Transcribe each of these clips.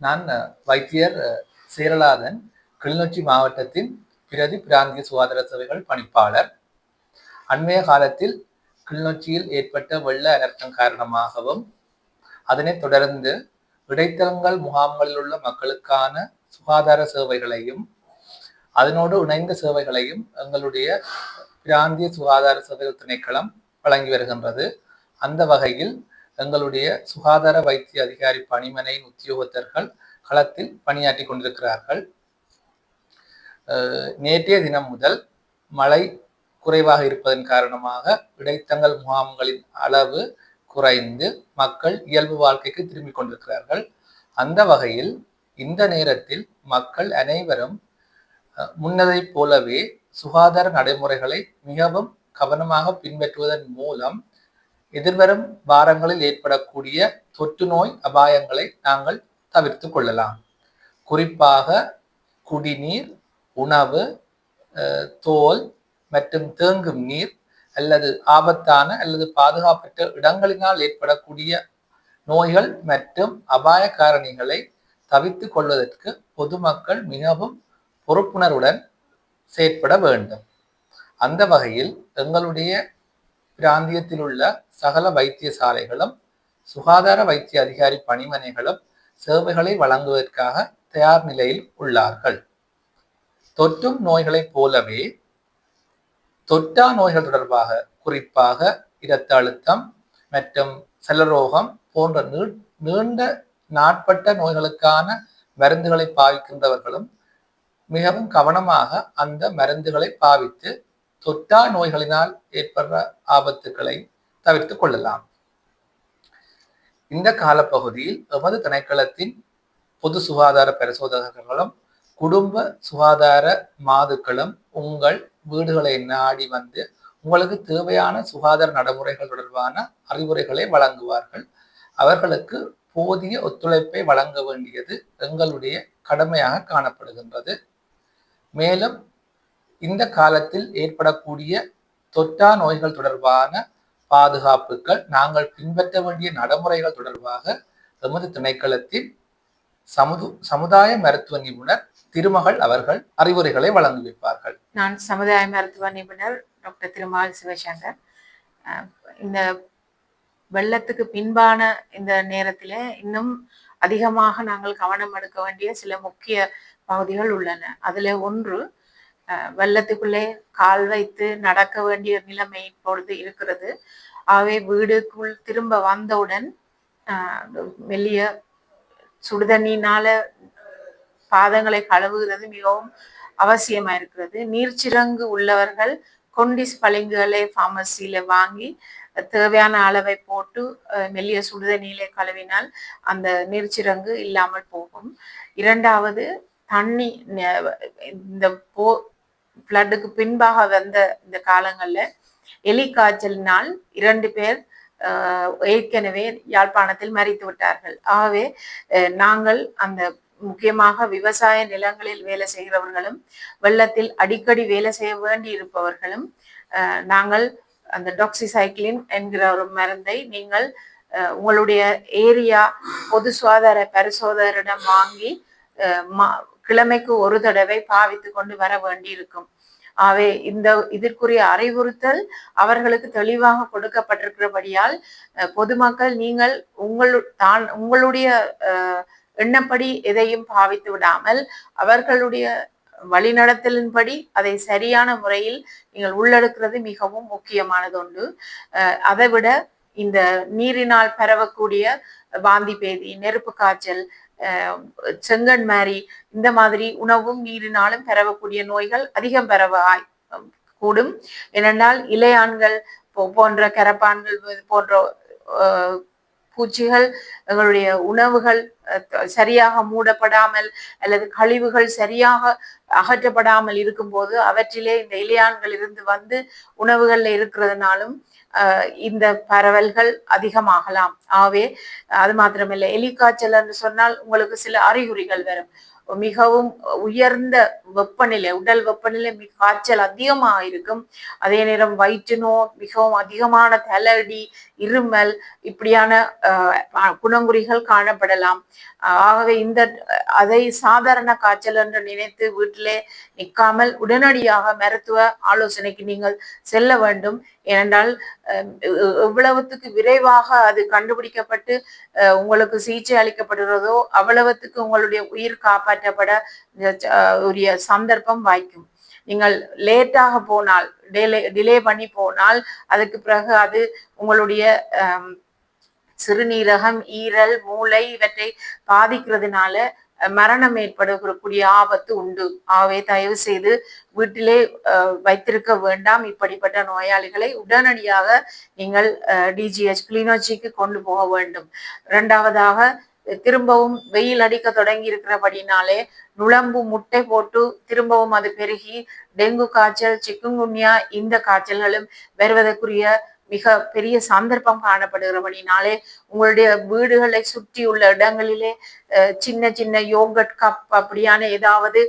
நான் வைத்தியர் சேரலாதன் கிளிநொச்சி மாவட்டத்தின் பிரதி பிராந்திய சுகாதார சேவைகள் பணிப்பாளர். அண்மைய காலத்தில் கிளிநொச்சியில் ஏற்பட்ட வெள்ள அனர்த்தம் காரணமாகவும் அதனைத் தொடர்ந்து இடைத்தளங்கள் முகாம்களில் உள்ள மக்களுக்கான சுகாதார சேவைகளையும் அதனோடு இணைந்த சேவைகளையும் எங்களுடைய பிராந்திய சுகாதார சேவைகள் திணைக்களம் வழங்கி வருகின்றது. அந்த வகையில் தங்களுடைய சுகாதார வைத்திய அதிகாரி பணிமனையின் உத்தியோகத்தர்கள் களத்தில் பணியாற்றி கொண்டிருக்கிறார்கள். நேற்றைய தினம் முதல் மழை குறைவாக இருப்பதன் காரணமாக இடைத்தங்கள் முகாம்களின் அளவு குறைந்து மக்கள் இயல்பு வாழ்க்கைக்கு திரும்பிக் கொண்டிருக்கிறார்கள். அந்த வகையில் இந்த நேரத்தில் மக்கள் அனைவரும் முன்னதை போலவே சுகாதார நடைமுறைகளை மிகவும் கவனமாக பின்பற்றுவதன் மூலம் எதிர்வரும் வாரங்களில் ஏற்படக்கூடிய தொற்று நோய் அபாயங்களை நாங்கள் தவிர்த்து கொள்ளலாம். குறிப்பாக குடிநீர் உணவு தோல் மற்றும் தேங்கும் நீர் அல்லது ஆபத்தான அல்லது பாதுகாப்பற்ற இடங்களினால் ஏற்படக்கூடிய நோய்கள் மற்றும் அபாய காரணிகளை தவித்து கொள்வதற்கு பொதுமக்கள் மிகவும் பொறுப்புணர்வுடன் செயற்பட வேண்டும். அந்த வகையில் எங்களுடைய பிராந்தியத்தில் உள்ள சகல வைத்தியசாலைகளும் சுகாதார வைத்திய அதிகாரி பணிமனைகளும் சேவைகளை வழங்குவதற்காக தயார் நிலையில் உள்ளார்கள். தொற்றும் நோய்களைப் போலவே தொற்றா நோய்கள் தொடர்பாக குறிப்பாக இரத்த அழுத்தம் மற்றும் செலரோகம் போன்ற நீண்ட நாட்பட்ட நோய்களுக்கான மருந்துகளை பாவிக்கின்றவர்களும் மிகவும் கவனமாக அந்த மருந்துகளை பாவித்து தொற்றா நோய்களினால் ஏற்படுற ஆபத்துக்களை தவிர்த்து கொள்ளலாம். இந்த காலப்பகுதியில் எமது திணைக்களத்தின் பொது சுகாதார பரிசோதகர்களும் குடும்ப சுகாதார மாதுக்களும் உங்கள் வீடுகளை நாடி வந்து உங்களுக்கு தேவையான சுகாதார நடைமுறைகள் தொடர்பான அறிவுரைகளை வழங்குவார்கள். அவர்களுக்கு போதிய ஒத்துழைப்பை வழங்க வேண்டியது எங்களுடைய கடமையாக காணப்படுகின்றது. மேலும் இந்த காலத்தில் ஏற்படக்கூடிய தொற்றா நோய்கள் தொடர்பான பாதுகாப்புகள் நாங்கள் பின்பற்ற வேண்டிய நடைமுறைகள் தொடர்பாக எமது திணைக்களத்தில் சமுது சமுதாய மருத்துவ நிபுணர் திருமகள் அவர்கள் அறிவுரைகளை வழங்கி வைப்பார்கள். நான் சமுதாய மருத்துவ நிபுணர் டாக்டர் திருமால் சிவசங்கர். இந்த வெள்ளத்துக்கு பின்பான இந்த நேரத்தில் இன்னும் அதிகமாக நாங்கள் கவனம் எடுக்க வேண்டிய சில முக்கிய பகுதிகள் உள்ளன. அதில் ஒன்று வெள்ளத்துக்குள்ளே கால் வைத்து நடக்க வேண்டிய நிலைமை இப்பொழுது இருக்கிறது. ஆகவே வீடுக்குள் திரும்ப வந்தவுடன் மெல்லிய சுடுதண்ணினால பாதங்களை கழுவுகிறது மிகவும் அவசியமா இருக்கிறது. நீர்ச்சிறங்கு உள்ளவர்கள் கொண்டிஸ் பளிங்குகளை ஃபார்மசியில வாங்கி தேவையான அளவை போட்டு மெல்லிய சுடுதண்ணியிலே கழுவினால் அந்த நீர்ச்சிறங்கு இல்லாமல் போகும். இரண்டாவது தண்ணி இந்த போ ஃப்ளட்டுக்கு பின்பாக வந்த இந்த காலங்களில் எலி காய்ச்சலினால் இரண்டு பேர் ஏற்கனவே யாழ்ப்பாணத்தில் மறித்து விட்டார்கள். ஆகவே நாங்கள் அந்த முக்கியமாக விவசாய நிலங்களில் வேலை செய்கிறவர்களும் வெள்ளத்தில் அடிக்கடி வேலை செய்ய வேண்டி இருப்பவர்களும் நாங்கள் அந்த டாக்ஸிசைக்ளின் என்கிற ஒரு மருந்தை நீங்கள் உங்களுடைய ஏரியா பொது சுகாதார பரிசோதகரிடம் வாங்கி கிழமைக்கு ஒரு தடவை பாவித்து கொண்டு வர வேண்டி இருக்கும் ஆகவே இந்த இதற்குரிய அறிவுறுத்தல் அவர்களுக்கு தெளிவாக கொடுக்கப்பட்டிருக்கிறபடியால் பொதுமக்கள் நீங்கள் உங்கள் தான் உங்களுடைய எண்ணப்படி எதையும் பாவித்து விடாமல் அவர்களுடைய வழிநடத்தலின்படி அதை சரியான முறையில் நீங்கள் உள்ளெடுக்கிறது மிகவும் முக்கியமானது உண்டு அதை விட இந்த நீரினால் பரவக்கூடிய வாந்தி பேதி நெருப்பு காய்ச்சல் செங்கன் மாரி இந்த மாதிரி உணவும் நீரினாலும் பரவக்கூடிய நோய்கள் அதிகம் பரவ கூடும். ஏனென்றால் இலையான்கள் போன்ற கரப்பான்கள் போன்ற பூச்சிகள் எங்களுடைய உணவுகள் சரியாக மூடப்படாமல் அல்லது கழிவுகள் சரியாக அகற்றப்படாமல் இருக்கும்போது அவற்றிலே இந்த இலையான்கள் இருந்து வந்து உணவுகள்ல இருக்கிறதுனாலும் இந்த பரவல்கள் அதிகமாகலாம். ஆகவே அது மாத்திரமில்லை. எலிக்காய்ச்சல் என்று சொன்னால் உங்களுக்கு சில அறிகுறிகள் வரும். மிகவும் உயர்ந்த வெப்பநிலை உடல் வெப்பநிலை மிக காய்ச்சல் அதிகமாக இருக்கும். அதே நேரம் வயிற்று நோய் மிகவும் அதிகமான தலையடி இருமல் இப்படியான அஹ், குணங்குறிகள் காணப்படலாம். ஆகவே இந்த அதை சாதாரண காய்ச்சல் என்று நினைத்து வீட்டிலே நிற்காமல் உடனடியாக மருத்துவ ஆலோசனைக்கு நீங்கள் செல்ல வேண்டும். ஏனென்றால் எவ்வளவுத்துக்கு விரைவாக அது கண்டுபிடிக்கப்பட்டு அஹ், உங்களுக்கு சிகிச்சை அளிக்கப்படுகிறதோ அவ்வளவுத்துக்கு உங்களுடைய உயிர் காப்பாற்றப்பட உரிய சந்தர்ப்பம் வாய்க்கும். நீங்கள் லேட்டாக போனால் டிலே டிலே பண்ணி போனால் அதுக்கு பிறகு அது உங்களுடைய அஹ், சிறுநீரகம் ஈரல் மூளை இவற்றை பாதிக்கிறதுனால மரணம் ஏற்படக்கூடிய ஆபத்து உண்டு. ஆகவே தயவு செய்து வீட்டிலே வைத்திருக்க வேண்டாம். இப்படிப்பட்ட நோயாளிகளை உடனடியாக நீங்கள் டிஜிஹெச் கிளினோச்சிக்கு கொண்டு போக வேண்டும். இரண்டாவதாக திரும்பவும் வெயில் அடிக்க தொடங்கி இருக்கிறபடினாலே நுழம்பு முட்டை போட்டு திரும்பவும் அது பெருகி டெங்கு காய்ச்சல் சிக்குங்குன்யா இந்த காய்ச்சல்களும் வருவதற்குரிய மிக பெரிய சந்தர்ப்பம் காணப்படுகிறபடினாலே உங்களுடைய வீடுகளை சுற்றி உள்ள இடங்களிலே அஹ், சின்ன சின்ன யோகட் கப் அப்படியான ஏதாவது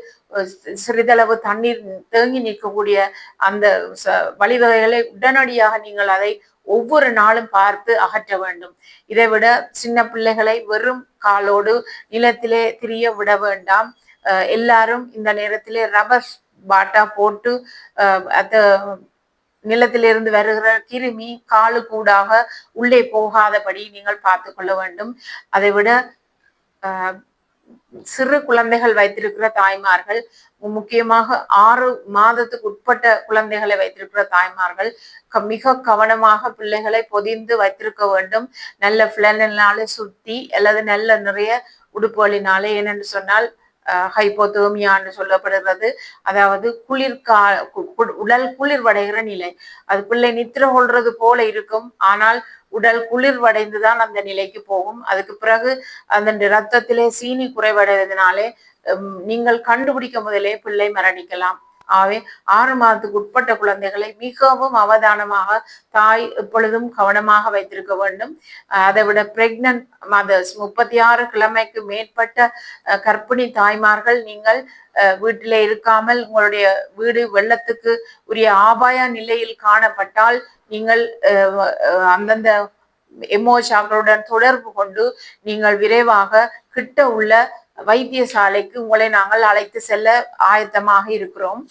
சிறிதளவு தண்ணீர் தேங்கி நிற்கக்கூடிய அந்த ச- வழிவகைகளை உடனடியாக நீங்கள் அதை ஒவ்வொரு நாளும் பார்த்து அகற்ற வேண்டும். இதை விட சின்ன பிள்ளைகளை வெறும் காலோடு நிலத்திலே திரிய விட வேண்டாம். அஹ், எல்லாரும் இந்த நேரத்திலே ரப்பர் பாட்டா போட்டு அஹ், அந்த நிலத்திலிருந்து வருகிற கிருமி காலு கூடாக உள்ளே போகாதபடி நீங்கள் பார்த்து கொள்ள வேண்டும். அதை விட ஆஹ், சிறு குழந்தைகள் வைத்திருக்கிற தாய்மார்கள் முக்கியமாக ஆறு மாதத்துக்கு உட்பட்ட குழந்தைகளை வைத்திருக்கிற தாய்மார்கள் மிக கவனமாக பிள்ளைகளை பொதிந்து வைத்திருக்க வேண்டும். நல்ல பிளனாலே சுத்தி அல்லது நல்ல நிறைய உடுப்புகளினாலே. ஏனென்று சொன்னால் ஹைப்போதேமியா என்று சொல்லப்படுகிறது அதாவது குளிர் கா கு- உடல் குளிர்வடைகிற நிலை. அது பிள்ளை நித்திர கொள்றது போல இருக்கும். ஆனால் உடல் குளிர்வடைந்துதான் அந்த நிலைக்கு போகும். அதுக்கு பிறகு அந்த ரத்தத்திலே சீனி குறைவடைவதனாலே நீங்கள் கண்டுபிடிக்க முதலே பிள்ளை மரணிக்கலாம். ஆகவே ஆறு மாதத்துக்கு உட்பட்ட குழந்தைகளை மிகவும் அவதானமாக தாய் எப்பொழுதும் கவனமாக வைத்திருக்க வேண்டும். அதை விட பிரெக்னன்ட் மதர்ஸ் முப்பத்தி ஆறு கிழமைக்கு மேற்பட்ட கர்ப்பிணி தாய்மார்கள் நீங்கள் அஹ், வீட்டிலே இருக்காமல் உங்களுடைய வீடு வெள்ளத்துக்கு உரிய ஆபாய நிலையில் காணப்பட்டால் நீங்கள் அஹ், அஹ், அந்தந்த எமோஷாக்களுடன் தொடர்பு கொண்டு நீங்கள் விரைவாக கிட்ட உள்ள வைத்தியசாலைக்கு உங்களை நாங்கள் அழைத்து செல்ல ஆயத்தமாக இருக்கிறோம்.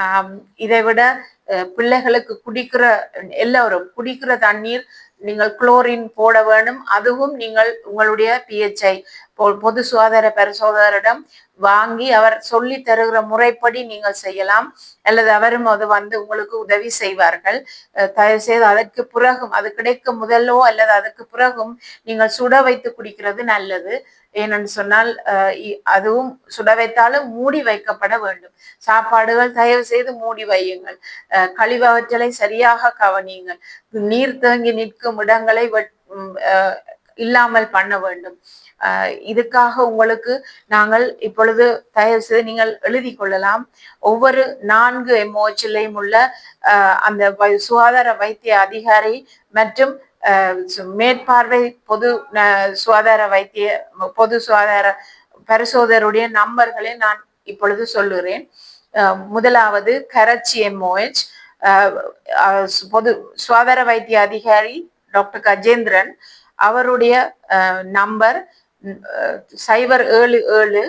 ஆம், இதை விட பிள்ளைகளுக்கு குடிக்கிற எல்லோரும் குடிக்கிற தண்ணீர் நீங்கள் குளோரின் போட வேணும். அதுவும் நீங்கள் உங்களுடைய பிஹெச்ஐ பொது சுகாதார பரிசோதகரிடம் வாங்கி அவர் சொல்லி தருகிற முறைப்படி நீங்கள் செய்யலாம். அல்லது அவரும் அது வந்து உங்களுக்கு உதவி செய்வார்கள். தயவு செய்து அதற்கு பிறகும் அது கிடைக்கும் முதலோ அல்லது அதற்கு பிறகும் நீங்கள் சுட வைத்து குடிக்கிறது நல்லது. ஏனென்று சொன்னால் அதுவும் சுட வைத்தாலும் மூடி வைக்கப்பட வேண்டும். சாப்பாடுகள் தயவு செய்து மூடி வையுங்கள். அஹ் கழிவகற்றலை சரியாக கவனியுங்கள். நீர் தேங்கி நிற்கும் இடங்களை இல்லாமல் பண்ண வேண்டும். இதுக்காக உங்களுக்கு நாங்கள் இப்பொழுது தயவு செய்து நீங்கள் எழுதி கொள்ளலாம். ஒவ்வொரு நான்கு எம்ஓச்சிலையும் உள்ள அந்த சுகாதார வைத்திய அதிகாரி மற்றும் மேற்பார்வை பொது ந- சுகாதார வைத்திய பொது சுகாதார பரிசோதருடைய நம்பர்களை நான் இப்பொழுது சொல்லுகிறேன். முதலாவது கரச்சி எம்ஓஹெச் பொது சுகாதார வைத்திய அதிகாரி டாக்டர் கஜேந்திரன் அவருடைய அஹ், நம்பர் சைபர் ஏழு ஏழு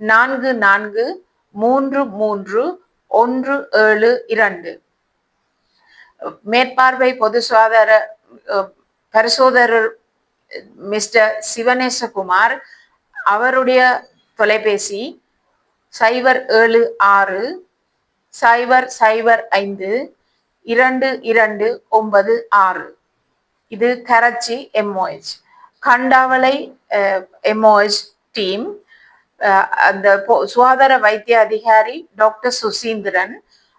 நான்கு நான்கு மூன்று மூன்று ஒன்று ஏழு இரண்டு. மேற்பார்வை பொது சுகாதார பரிசோதரர் மிஸ்டர் சிவனேசகுமார் அவருடைய தொலைபேசி சைபர் ஏழு ஆறு சைபர் சைபர் ஐந்து இரண்டு இரண்டு ஒன்பது ஆறு. இது Karachchi MOH Kandavalai MOH team அந்த சுகாதார வைத்திய அதிகாரி டாக்டர் சுசீந்திரன்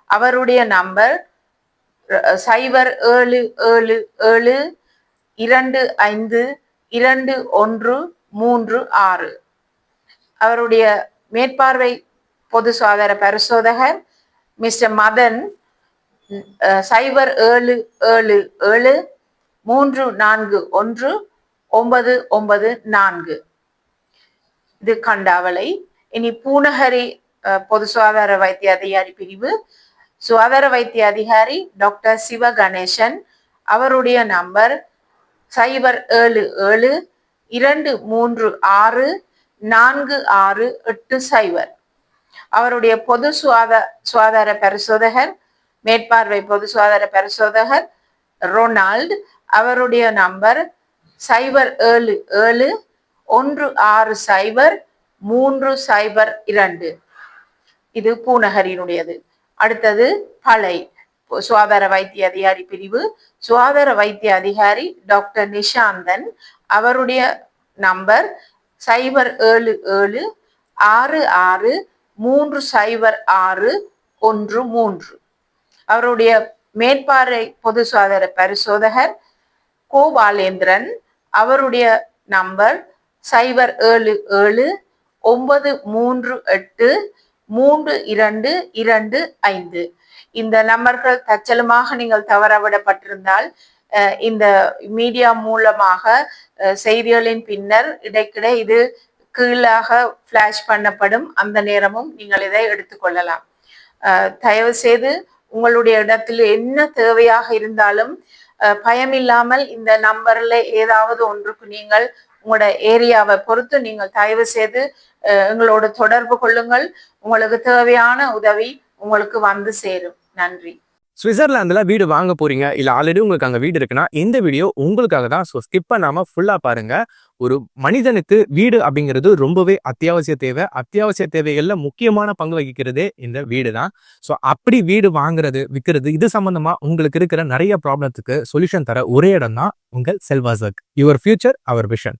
அவருடைய நம்பர் சைபர் ஏழு ஏழு ஏழு இரண்டு ஐந்து இரண்டு ஒன்று மூன்று ஆறு. அவருடைய மேற்பார்வை பொது சுகாதார பரிசோதகர் மிஸ்டர் மதன் அஹ், சைபர் ஏழு ஏழு ஏழு மூன்று நான்கு ஒன்று ஒன்பது ஒன்பது நான்கு. இது கண்டாவளை இனி பூனகரி அஹ், பொது சுகாதார வைத்திய அதிகாரி பிரிவு சுகாதார வைத்திய அதிகாரி டாக்டர் சிவ கணேசன் அவருடைய நம்பர் சைபர் ஏழு ஏழு இரண்டு மூன்று ஆறு நான்கு ஆறு எட்டு சைபர். அவருடைய பொது சுகாதார சுகாதார பரிசோதகர் மேற்பார்வை பொது சுகாதார பரிசோதகர் ரொனால்ட் அவருடைய நம்பர் சைபர் ஏழு ஏழு ஒன்று ஆறு சைபர் மூன்று சைபர் இரண்டு. இது பூநகரினுடையது அடுத்தது பழை சுகாதார வைத்திய அதிகாரி பிரிவு. சுகாதார வைத்திய அதிகாரி டாக்டர் நிஷாந்தன். அவருடைய நம்பர் சைபர் ஏழு ஏழு ஆறு ஆறு மூன்று சைபர் ஆறு ஒன்று மூன்று. அவருடைய மேற்பார்வை பொது சுகாதார பரிசோதகர் கோபாலேந்திரன். அவருடைய நம்பர் சைபர் ஏழு ஏழு ஒன்பது மூன்று எட்டு மூன்று இரண்டு இரண்டு ஐந்து. இந்த நம்பர்கள் தச்சலுமாக நீங்கள் தவறவிடப்பட்டிருந்தால் அஹ், இந்த மீடியா மூலமாக செய்திகளின் பின்னர் இடைக்கிட இது கீழாக ஃபிளாஷ் பண்ணப்படும். அந்த நேரமும் நீங்கள் இதை எடுத்துக்கொள்ளலாம் தயவு செய்து உங்களுடைய இடத்தில் என்ன தேவையாக இருந்தாலும் அஹ், பயமில்லாமல் இந்த நம்பர்ல ஏதாவது ஒன்றுக்கு நீங்கள் உங்களோட ஏரியாவை பொறுத்து நீங்கள் தயவு செய்து எங்களோட தொடர்பு கொள்ளுங்கள். உங்களுக்கு தேவையான உதவி உங்களுக்கு வந்து சேரும். நன்றி. சுவிட்சர்லாந்துல வீடு வாங்க போறீங்க இல்ல ஆல்ரெடி உங்களுக்கு அங்க வீடு இருக்குன்னா இந்த வீடியோ உங்களுக்காக தான். ஸோ ஸ்கிப் பண்ணாம ஃபுல்லா பாருங்க. ஒரு மனிதனுக்கு வீடு அப்படிங்கிறது ரொம்பவே அத்தியாவசிய தேவை. அத்தியாவசிய தேவைகள்ல முக்கியமான பங்கு வகிக்கிறதே இந்த வீடு தான். ஸோ அப்படி வீடு வாங்குறது விற்கிறது இது சம்பந்தமா உங்களுக்கு இருக்கிற நிறைய ப்ராப்ளத்துக்கு சொல்யூஷன் தர ஒரே இடம் தான் உங்கள் செல்வாசக். Your future our vision